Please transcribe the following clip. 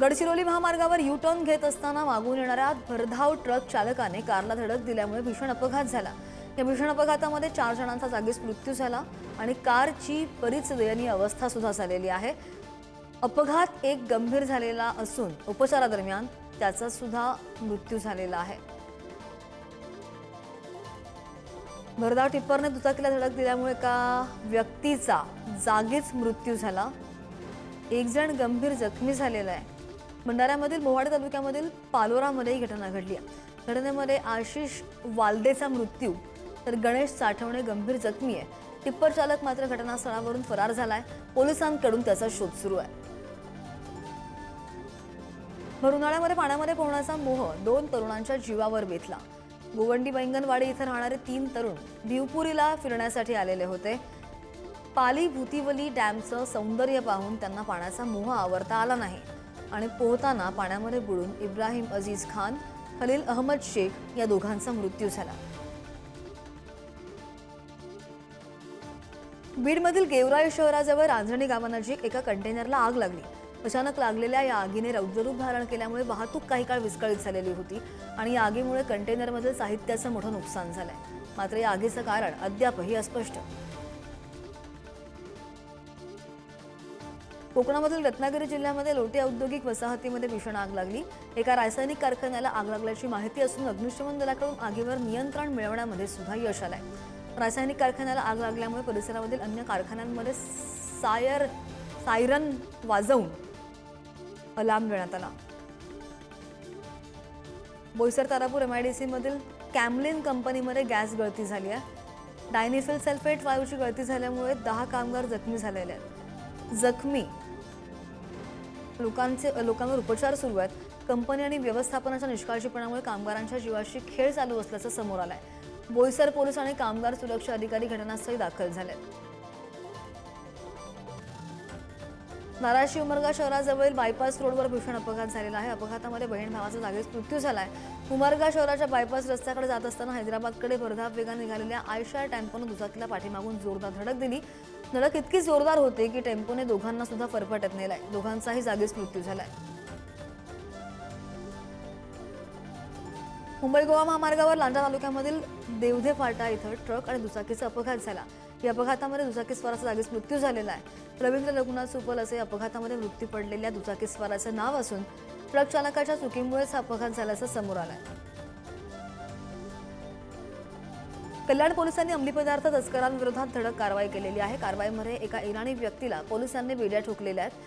गडचिरोली महामार्गावर U turn घेत असताना मागून येणाऱ्या भरधाव ट्रक चालकाने कारला धडक दिल्यामुळे भीषण अपघात झाला. या भीषण अपघातामध्ये चार जणांचा जागीच मृत्यू झाला आणि कारची बरीच दयनीय अवस्था सुद्धा झालेली आहे. अपघात एक गंभीर झालेला असून उपचारादरम्यान त्याचा सुद्धा मृत्यू झालेला आहे. भरधाव टिप्परने दुचाकीला धडक दिल्यामुळे एका व्यक्तीचा जागीच मृत्यू झाला. एक जण गंभीर जखमी झालेला आहे. भंडाऱ्यामधील मोवाडे तालुक्यामधील पालोरामध्ये ही घटना घडली आहे. घटनेमध्ये आशिष वालदेचा मृत्यू तर गणेश साठवणे गंभीर जखमी आहे. टिप्पर चालक मात्र घटनास्थळावरून फरार झालाय. पोलिसांकडून त्याचा शोध सुरू आहे. भर उन्हाळ्यामध्ये पाण्यामध्ये पोहण्याचा मोह दोन तरुणांच्या जीवावर बेतला गोवंडी बैंगनवाडी इथं राहणारे तीन तरुण भिवपुरीला फिरण्यासाठी आलेले होते. पाली भूतिवली डॅमचं सौंदर्य पाहून त्यांना पाण्याचा मोह आवरता आला नाही. आणि पोहताना पाण्यामध्ये बुडून इब्राहिम अजीज खान खलील अहमद शेख या दोघांचा मृत्यू झाला. बीडमधील गेवराई शहराजवळ रांजणी गावानजीक एका कंटेनरला आग लागली. अचानक लागलेल्या या आगीने रौद्ररूप धारण केल्यामुळे वाहतूक काही काळ विस्कळीत झालेली होती आणि या आगीमुळे कंटेनरमधील साहित्याचं मोठं नुकसान झालंय. मात्र या आगीचं कारण अद्यापही अस्पष्ट. कोकणामधील रत्नागिरी जिल्ह्यामध्ये लोटे औद्योगिक वसाहतीमध्ये भीषण आग लागली. एका रासायनिक कारखान्याला आग लागल्याची माहिती असून अग्निशमन दलाकडून आगीवर नियंत्रण मिळवण्यामध्ये सुद्धा यश आलंय. रासायनिक कारखान्याला आग लागल्यामुळे परिसरामधील अन्य कारखान्यांमध्ये सायर सायरन वाजवून अलार्म देण्यात आला. बोईसर तारापूर एमआयडीसी मधील कॅमलिन कंपनीमध्ये गॅस गळती झाली आहे. डायनिफिल सल्फेट वायूची गळती झाल्यामुळे दहा कामगार जखमी झालेले आहेत. जखमी. लोकांचे लोकांवर उपचार सुरू आहेत. कंपनी आणि व्यवस्थापनाच्या निष्काळजीपणामुळे कामगारांच्या जीवाशी खेळ चालू असल्याचं समोर आलंय. बोईसर पोलीस आणि कामगार सुरक्षा अधिकारी घटनास्थळी दाखल झाले नाराशिव उमरगा शहराजवळील बायपास रोडवर भीषण अपघात झालेला आहे. अपघातामध्ये बहीण भावाचा जागीच मृत्यू झाला आहे उमरगा शहराच्या बायपास रस्त्याकडे जात असताना हैदराबादकडे भरधाव वेगाने निघालेल्या आयशा टेम्पोनं दुचाकीला पाठीमागून जोरदार धडक दिली. धडक इतकी जोरदार होती की टेम्पोने दोघांना सुद्धा फरफटत नेलाय. दोघांचाही जागीच मृत्यू झालाय. मुंबई गोवा महामार्गावर लांजा तालुक्यामधील देवधे फाटा इथं ट्रक आणि दुचाकीचा अपघात झाला. या अपघातामध्ये दुचाकी स्वाराचा जागीच मृत्यू झालेला आहे. रवींद्र रघुनाथ सुपल असे अपघातामध्ये मृत्यू पडलेल्या दुचाकी स्वाराचं नाव असून ट्रक चालकाच्या चुकीमुळेच हा अपघात झाल्याचं समोर आलंय. कल्याण पोलिसांनी अंमली पदार्थ तस्करांविरोधात धडक कारवाई केलेली आहे. कारवाईमध्ये एका इराणी व्यक्तीला पोलिसांनी बेड्या ठोकलेल्या आहेत.